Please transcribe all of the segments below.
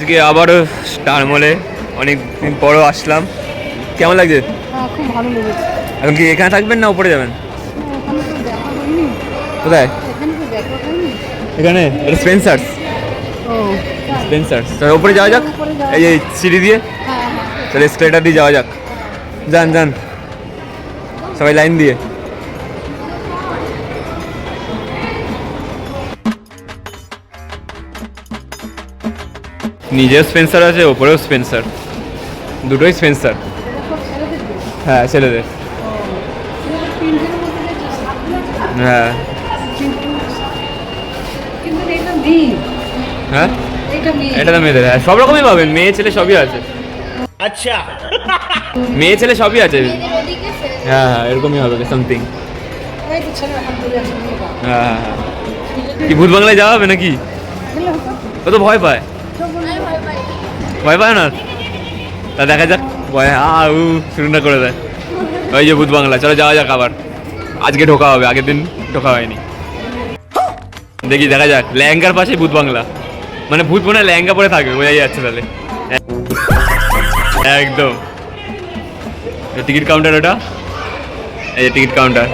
আজকে আবারও স্টার মলে অনেক দিন পরও আসলাম। কেমন লাগছে? হ্যাঁ খুব ভালো লেগেছে। এখন কি এখানে থাকবেন না উপরে যাবেন? কোথায়? এখানে? এটা স্পেন্সার্স ও স্পেন্সার্স তাহলে উপরে যাওয়া যাক। এই যে সিঁড়ি দিয়ে। তাহলে স্কেলেটার দিয়ে যাওয়া যাক। যান যান। সবাই লাইন দিয়ে। নিজেও স্পেন্সার আছে ওপরেও স্পেন্সার দুটোই স্পেন্সার হ্যাঁ ছেলেদের। হ্যাঁ। হ্যাঁ? এটা তো মেয়েদের হ্যাঁ সব রকমই পাবেন। মেয়ে ছেলে সবই আছে। আচ্ছা। মেয়ে ছেলে সবই আছে। হ্যাঁ হ্যাঁ এরকমই হবে সামথিং হ্যাঁ, হ্যাঁ হ্যাঁ কি ভূত বাংলায় যাওয়া হবে নাকি? ও তো ভয় পায়। ভয় পায় না? তা দেখা যাক। ভয় আ উ শুরু না করে দেয়। ওই যে ভূত বাংলা, চলো যাওয়া যাক আবার। আজকে ঢোকা হবে, আগের দিন ঢোকা হয়নি। দেখি, দেখা যাক। লেহেঙ্গার পাশে ভূত বাংলা। মানে ভূত মনে লেহেঙ্গা পরে থাকবে, বোঝাই যাচ্ছে তাহলে। একদম। টিকিট কাউন্টার ওটা? এই যে টিকিট কাউন্টার।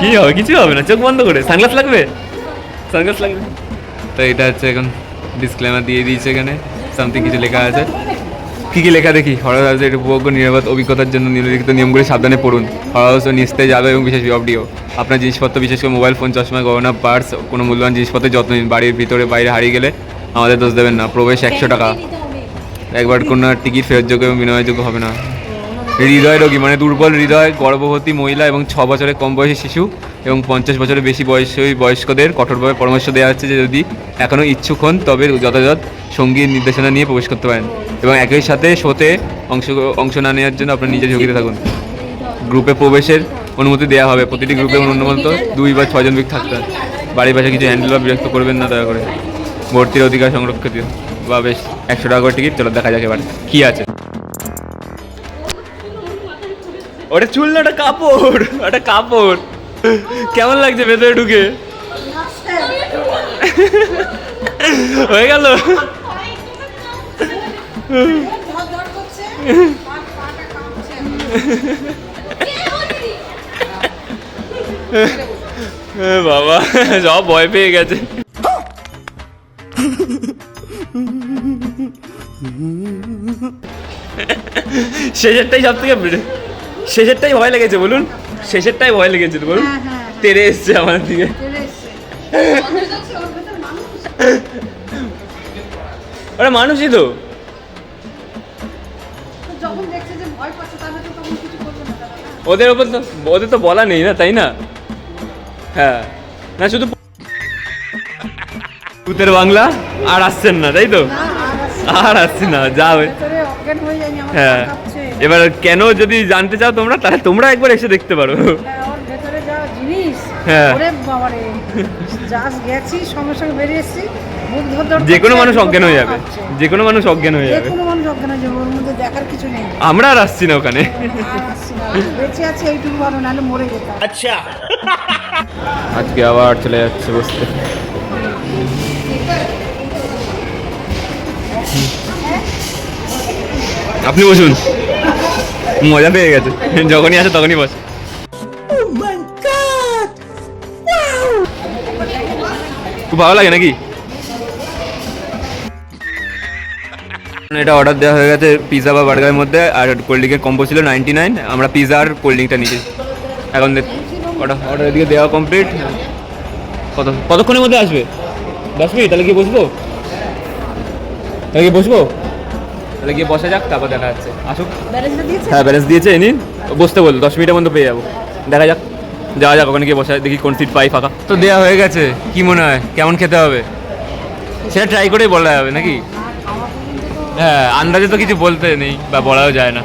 কি হবে? কিছু হবে না, চোখ বন্ধ করে। সানগ্লাস লাগবে? সানগ্লাস লাগবে? তো এটা হচ্ছে এখন ডিসক্লেমার দিয়ে দিয়েছে এখানে সামথিং কিছু লেখা আছে। কি কি লেখা দেখি? হরর হাউসে একটু উপভোগ্য নিরাপদ অভিজ্ঞতার জন্য নিম্নলিখিত নিয়মগুলি সাবধানে পড়ুন। হরর হাউস নিস্তে যাবে এবং বিশেষ অডিও আপনার জিনিসপত্র, বিশেষ করে মোবাইল ফোন চশমা, গহনা পার্স কোনো মূল্যবান জিনিসপত্রের যত্ন নিন। বাড়ির ভিতরে বাইরে হারিয়ে গেলে আমাদের দোষ দেবেন না। প্রবেশ একশো টাকা। একবার কোনো টিকিট ফেরতযোগ্য এবং বিনিময়যোগ্য হবে না। হৃদয় রোগী মানে দুর্বল হৃদয়, গর্ভবতী মহিলা এবং ছ বছরের কম বয়সী শিশু এবং পঞ্চাশ বছরের বেশি বয়সী বয়স্কদের কঠোরভাবে পরামর্শ দেওয়া হচ্ছে যে যদি এখনও ইচ্ছুক হন, তবে যথাযথ সংগীত নির্দেশনা নিয়ে প্রবেশ করতে পারেন এবং একই সাথে শোতে অংশ অংশ না নেওয়ার জন্য আপনার নিজের ঝুঁকিতে থাকুন। গ্রুপে প্রবেশের অনুমতি দেওয়া হবে। প্রতিটি গ্রুপে অনুমত দুই বা ছয়জন ব্যক্তি থাকতে হয় বাড়ির পাশে কিছু হ্যান্ডেল বা বিরক্ত করবেন না, দয়া করে। ভর্তির অধিকার সংরক্ষিত। বা বেশ, একশো টাকা করে টিকিট, চলো দেখা যাক এবার। কী আছে? ওটা চুল না, ওটা কাপড় ওটা কাপড়। কেমন লাগছে ভেতরে ঢুকে? হয়ে গেল? বাবা, সব ভয় পেয়ে গেছে। শেষেরটাই সব থেকে শেষেরটাই ভয় লেগেছে বলুন। শেষেরটাই ভয় লেগেছে বলুন। হ্যাঁ, হ্যাঁ, হ্যাঁ। তেরে এসছে আমার দিকে। ওর মানুষই তো। ওদের ওপর তো ওদের তো বলা নেই না তাই না? হ্যাঁ। না শুধু ভূতের বাংলা আর আসছেন না তাই তো? আর আসছে না। যা হয়ে এবার কেন যদি জানতে চাও তোমরা তাহলে তোমরা একবার এসে দেখতে পারো। হ্যাঁ। যে কোনো মানুষ অজ্ঞান হয়ে যাবে। যে কোনো মানুষ অজ্ঞান হয়ে যাবে। আমরা আর আসছি না ওখানে। আচ্ছা। আজকে আবার চলে যাচ্ছে বসতে। আপনি বসুন। মজা পেয়ে গেছে। যখনই আসে তখনই বসে। খুব ভালো লাগে নাকি? এটা অর্ডার দেওয়া হয়ে গেছে পিৎজা বা বার্গারের মধ্যে, আর কোল্ড ড্রিঙ্কের কম্বো ছিল নাইনটি নাইন আমরা পিৎজা আর কোল্ড ড্রিঙ্কটা নিয়েছি। এখন অর্ডার অর্ডার এদিকে দেওয়া কমপ্লিট কত, কতক্ষণের মধ্যে আসবে? দশ মিনিট? তাহলে কি বসবো? তাহলে কি বসবো? তাহলে গিয়ে বসা যাক তারপর দেখা যাচ্ছে আসুক। হ্যাঁ ব্যালেন্স দিয়েছে এ নিন। বসতে বল দশ মিনিটের মধ্যে পেয়ে যাব। দেখা যাক যাওয়া যাক ওখানে গিয়ে বসা দেখি কোন সিট পাই ফাঁকা। তো দেওয়া হয়ে গেছে কি মনে হয়? কেমন খেতে হবে? সেটা ট্রাই করেই বলা যাবে নাকি? হ্যাঁ আন্দাজে তো কিছু বলতে নেই বা বলাও যায় না।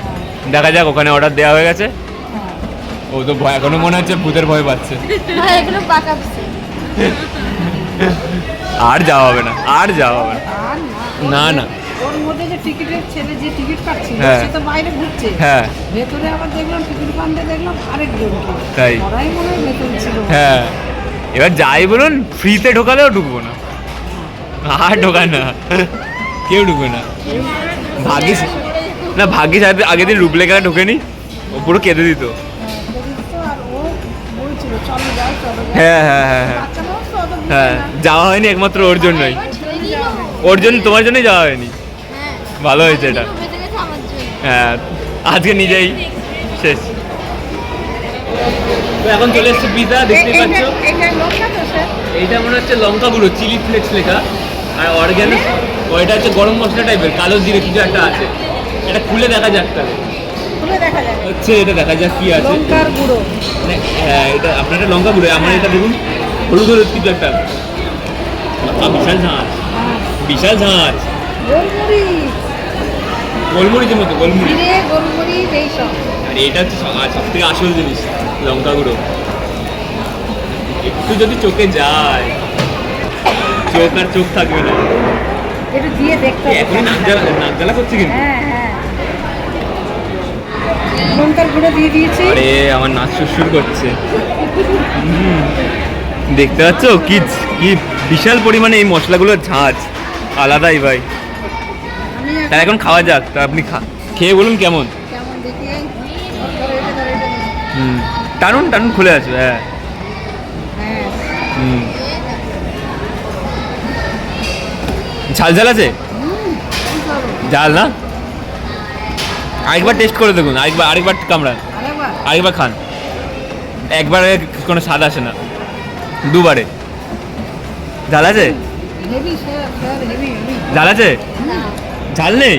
দেখা যাক ওখানে অর্ডার দেওয়া হয়ে গেছে। ও তো ভয় এখনও মনে হচ্ছে ভূতের ভয় পাচ্ছে। হ্যাঁ আর যাওয়া হবে না আর যাওয়া হবে না। না না। মধ্যে যে টিকিটের ছেলে যে টিকিট কাটছিল হ্যাঁ। সে তো বাইরে ঘুরছে। হ্যাঁ। ভেতরে আবার দেখলাম টিকিট কাউন্টারে দেখলাম আরেকজনকে তাই? ওরাই মনে হয় ভেতরে ছিল। হ্যাঁ। এবার যাই বলুন ফ্রিতে ঢোকালেও ঢুকবো না। আর ঢোকায় না। কেউ ঢুকবে না। ভাগ্যিস না ভাগ্যিস আগে- দিন রূপলেখাটা ঢোকেনি। ও পুরো কেঁদে দিত। হ্যাঁ, হ্যাঁ হ্যাঁ হ্যাঁ। হ্যাঁ। যাওয়া হয়নি একমাত্র ওর জন্যই। ওর জন্য তোমার জন্যই যাওয়া হয়নি। হ্যাঁ। ভালো হয়েছে এটা। হ্যাঁ আজকে নিজেই শেষ। তো এখন চলে এসছে পিজা এইটা- পাচ্ছ? এইটা লঙ্কা তো স্যার এইটা মনে হচ্ছে লঙ্কা গুঁড়ো চিলি ফ্লেক্স লেখা। আর অর্গ্যানিক ওইটা হচ্ছে গরম মশলা টাইপের কালো জিরে কিছু একটা আছে। এটা খুলে দেখা যাক তাহলে। খুলে দেখা যায় হচ্ছে এটা দেখা যাক কি আছে। লঙ্কার গুঁড়ো। মানে হ্যাঁ এটা আপনার এটা লঙ্কা গুঁড়ো আমার এটা দেখুন হলুদ হলুদ কিছু একটা। বিশাল ঝাঁজ। বিশাল গোলমরিচ। গোলমরিচের মতো গোলমরিচ। জিরে গোলমরিচ এইসব আর এটা হচ্ছে সব থেকে আসল জিনিস লঙ্কা গুঁড়ো। একটু যদি চোখে যায় চোখ আর চোখ থাকবে না। একটু দিয়ে দেখতে হবে। নাক জ্বালা নাক জ্বালা করছে কিন্তু। হ্যাঁ হ্যাঁ। লঙ্কার গুঁড়ো দিয়ে দিয়েছি। আরে আমার নাচ শুরু করছে। দেখতে পাচ্ছ? কি কি বিশাল পরিমাণে এই মশলাগুলোর ঝাঁজ। আলাদাই ভাই। আমি তা এখন খাওয়া যাক তা আপনি খা খেয়ে বলুন কেমন। হুম টানুন টানুন খুলে আসবে হ্যাঁ। হ্যাঁ। হুম। ঝাল ঝাল আছে? ঝাল না? আরেকবার টেস্ট করে দেখুন আরেকবার আরেকবার কামড়ান। আরেকবার? খান। একবারে কোনো স্বাদ আসে না। দুবারে। ঝাল আছে? ঝাল আছে? ঝাল নেই?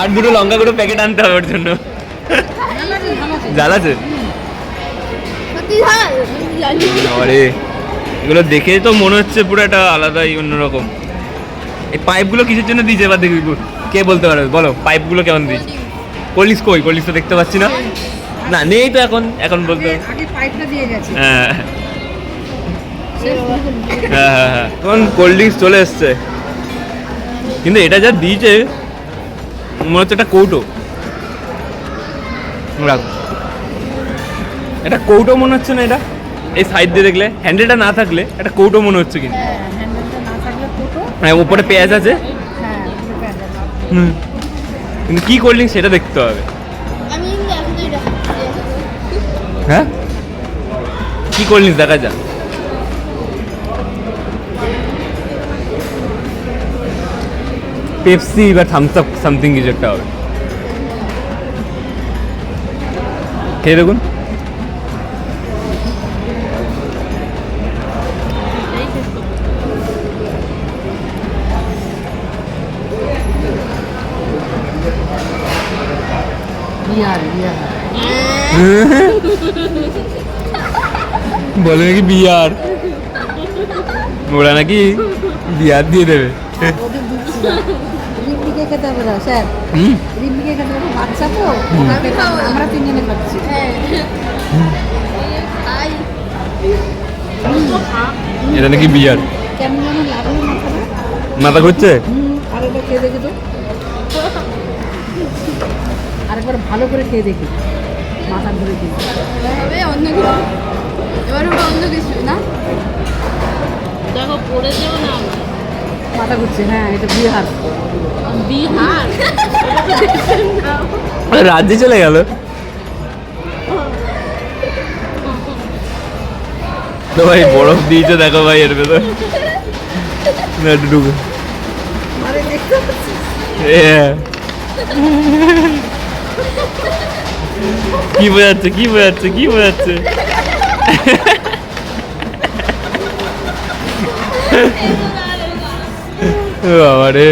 আর দুটো লঙ্কা গুঁড়ো প্যাকেট আনতে হবে ওর জন্য। ঝাল আছে? আরে এগুলো দেখে তো মনে হচ্ছে পুরো একটা আলাদাই অন্যরকম। এই পাইপগুলো কিসের জন্য দিয়েছে? এবার দেখবি কে বলতে পারবে? বলো পাইপগুলো কেমন দিয়েছে? কলিস কই? কলিস তো দেখতে পাচ্ছি না? না নেই তো এখন এখন বলতে দিয়ে গেছে। হ্যাঁ হ্যাঁ হ্যাঁ। হ্যাঁ তখন কোল্ড ড্রিঙ্কস চলে এসছে। কিন্তু এটা যা দিয়েছে মনে হচ্ছে একটা কৌটো। রাখ। এটা কৌটো মনে হচ্ছে না এটা? এই সাইড দিয়ে দেখলে হ্যান্ডেলটা না থাকলে একটা কৌটো মনে হচ্ছে কিন্তু। হ্যাঁ ফুটো হ্যাঁ উপরে পেঁয়াজ আছে। হ্যাঁ হুম। কিন্তু কি ড্রিঙ্কস সেটা দেখতে হবে। হ্যাঁ? কি ড্রিঙ্কস দেখা যাক। পেপসি বা থামস আপ সামথিং কিছু একটা হবে। খেয়ে দেখুন। বলে নাকি বিয়ার। ওরা নাকি বিয়ার দিয়ে দেবে ওদের দিচ্ছি না রিম্পিকে খেতে হবে না স্যার। হুম? রিম্পিকে খেতে হবে বাচ্চা তো। আমরা তিনজনে খাচ্ছি। হ্যাঁ। এটা নাকি বিয়ার? মাথা ঘুরছে? হুম আর এটা খেয়ে দেখি তো আরেকবার ভালো করে খেয়ে দেখি। মাথা ধরে দিই অন্য কিছু। এবার অন্য কিছু না? দেখো পড়ে যেও না মাথা ঘুরছে হ্যাঁ এটা বিহার। বিহার? রাজ্যে চলে গেল। তো ভাই বরফ দিয়েছে দেখো ভাই এর ভেতর। না, ঢুকো। এ। কি বোঝাচ্ছে কি বোঝাচ্ছে কি বোঝাচ্ছে? বাবা রে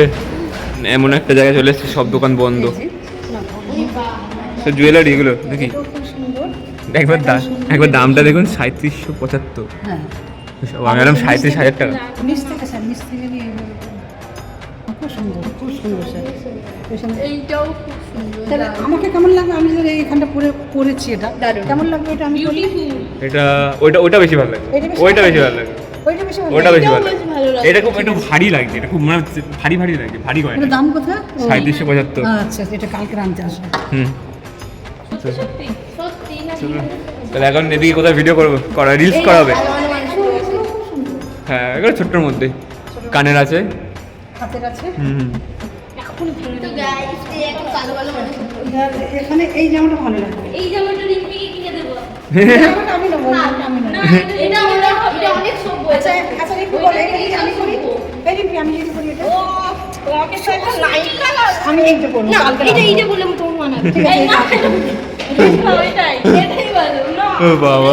এমন একটা জায়গায় চলে এসেছে সব দোকান বন্ধ। জুয়েলারি এগুলো দেখি। একবার দাম একবার দামটা দেখুন সাঁত্রিশশো পঁচাত্তর। হ্যাঁ আমি ম্যাডাম সাঁত্রিশ হাজার টাকা। আমাকে কেমন লাগবে আমি যদি এখানটা পরে পরেছি এটা। কেমন লাগবে এটা আমি এটা ওইটা ওইটা বেশি ভালো লাগে। ওইটা বেশি ভালো লাগে। ওইটা বেশি ভালো লাগে? ভালো লাগে এটা খুব একটু ভারী লাগছে এটা খুব মানে ভারী ভারী লাগছে ভারী গয়না দাম কত 3775 আচ্ছা এটা কালকে আনতে আসবে হুম তাহলে এখন এদিকে কোথায় ভিডিও করব করা রিলস করাবে হ্যাঁ এগুলো ছোট্টর মধ্যে কানের আছে হাতের আছে হুম এই জামাটা ভালো লাগবে এই জামাটা রিপি কিনে দেবো আমি নেব আমি নেব আমি যদি করি এটা। আমি এই যে করব না এই যে বললাম তোমার মানা বাবা।